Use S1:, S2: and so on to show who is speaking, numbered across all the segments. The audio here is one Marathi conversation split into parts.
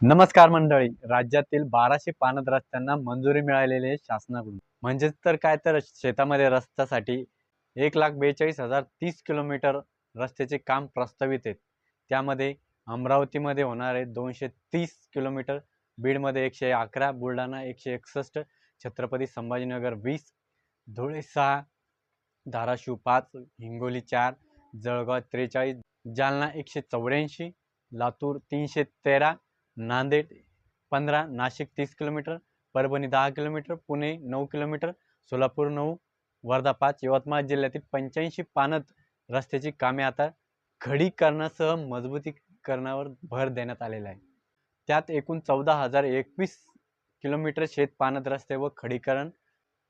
S1: नमस्कार मंडळी. राज्यातील बाराशे पानद रस्त्यांना मंजुरी मिळालेली आहे शासनाकडून. म्हणजेच तर काय तर शेतामध्ये रस्त्यासाठी एक लाख बेचाळीस हजार तीस किलोमीटर रस्त्याचे काम प्रस्तावित आहेत. त्यामध्ये अमरावतीमध्ये होणारे दोनशे तीस किलोमीटर बीडमध्ये एकशे अकरा बुलढाणा एकशे एकसष्ट छत्रपती संभाजीनगर वीस धुळे सहा धाराशिव पाच हिंगोली चार जळगाव त्रेचाळीस जालना एकशे चौऱ्याऐंशी लातूर तीनशे तेरा नांदेड पंधरा नाशिक तीस किलोमीटर परभणी दहा किलोमीटर पुणे नऊ किलोमीटर सोलापूर नऊ वर्धा पाच यवतमाळ जिल्ह्यातील पंच्याऐंशी पानद रस्त्याची कामे आता खडीकरणासह मजबूतीकरणावर भर देण्यात आलेला आहे. त्यात एकूण चौदा हजार एकवीस किलोमीटर शेत पानद रस्ते व खडीकरण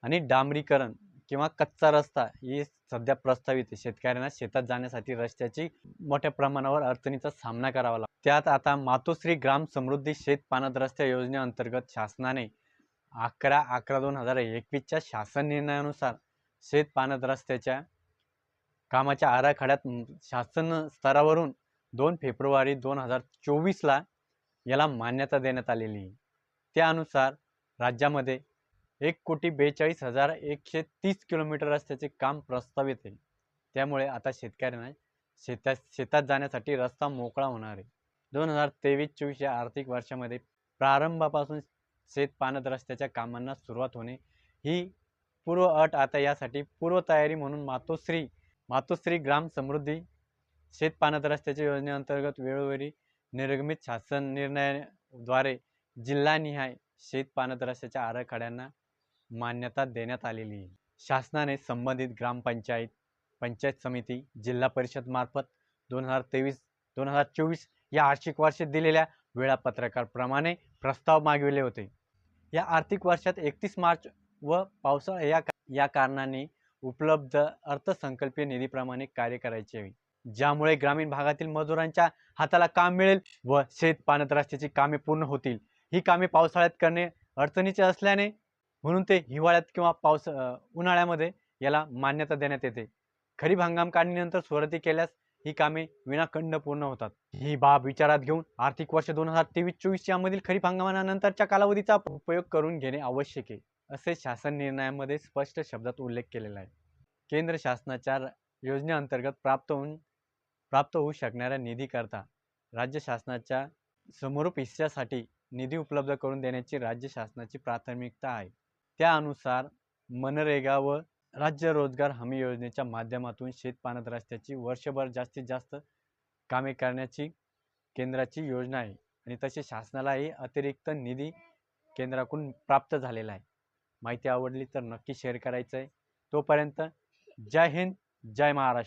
S1: आणि डांबरीकरण किंवा कच्चा रस्ता ही सध्या प्रस्तावित आहे. शेतकऱ्यांना शेतात जाण्यासाठी रस्त्याची मोठ्या प्रमाणावर अडचणीचा सामना करावा लागतो. त्यात आता मातोश्री ग्राम समृद्धी शेत पानद योजनेअंतर्गत शासनाने अकरा अकरा दोन हजार एकवीसच्या शासन निर्णयानुसार शेत पानद रस्त्याच्या कामाच्या आराखड्यात शासन स्तरावरून दोन फेब्रुवारी दोन हजार चोवीसला याला मान्यता देण्यात आलेली आहे. त्यानुसार राज्यामध्ये एक कोटी बेचाळीस हजार एकशे तीस किलोमीटर रस्त्याचे काम प्रस्तावित आहे. त्यामुळे आता शेतकऱ्यांना शेतात शेतात जाण्यासाठी रस्ता मोकळा होणार आहे. दोन हजार तेवीस चोवीस या आर्थिक वर्षामध्ये प्रारंभापासून शेतपानद रस्त्याच्या कामांना सुरुवात होणे ही पूर्व अट. आता यासाठी पूर्वतयारी म्हणून मातोश्री मातोश्री ग्राम समृद्धी शेतपानद रस्त्याच्या योजनेअंतर्गत वेळोवेळी निर्गमित शासन निर्णयाद्वारे जिल्हानिहाय शेत पानद रस्त्याच्या आराखड्यांना मान्यता देण्यात आलेली आहे. शासनाने संबंधित ग्रामपंचायत पंचायत समिती जिल्हा परिषद मार्फत दोन हजार तेवीस दोन हजार चोवीस या आर्थिक वर्षात दिलेल्या वेळापत्रकाप्रमाणे प्रस्ताव मागविले होते. या आर्थिक वर्षात एकतीस मार्च व पावसाळा या या कारणाने उपलब्ध अर्थसंकल्पीय निधीप्रमाणे कार्य करायचे हवे ज्यामुळे ग्रामीण भागातील मजुरांच्या हाताला काम मिळेल व शेत पाण्यात रस्त्याची कामे पूर्ण होतील. ही कामे पावसाळ्यात करणे अडचणीचे असल्याने म्हणून ते हिवाळ्यात किंवा पावस उन्हाळ्यामध्ये याला मान्यता देण्यात येते. खरीप हंगाम काढणीनंतर सुरुवाती केल्यास ही कामे विनाखंड पूर्ण होतात. ही बाब विचारात घेऊन आर्थिक वर्ष दोन हजार तेवीस चोवीस यामधील खरीप हंगामानंतरच्या कालावधीचा उपयोग करून घेणे आवश्यक आहे असे शासन निर्णयामध्ये स्पष्ट शब्दात उल्लेख केलेला आहे. केंद्र शासनाच्या योजनेअंतर्गत प्राप्त होऊन प्राप्त होऊ शकणाऱ्या निधीकरता राज्य शासनाच्या समरूप हिस्स्यासाठी निधी उपलब्ध करून देण्याची राज्य शासनाची प्राथमिकता आहे. त्यानुसार मनरेगा व राज्य रोजगार हमी योजनेच्या माध्यमातून शेतपाण्यात रस्त्याची वर्षभर जास्तीत जास्त कामे करण्याची केंद्राची योजना आहे. आणि तसे शासनालाही अतिरिक्त निधी केंद्राकडून प्राप्त झालेला आहे. माहिती आवडली तर नक्की शेअर करायचं आहे तोपर्यंत जय हिंद जय महाराष्ट्र.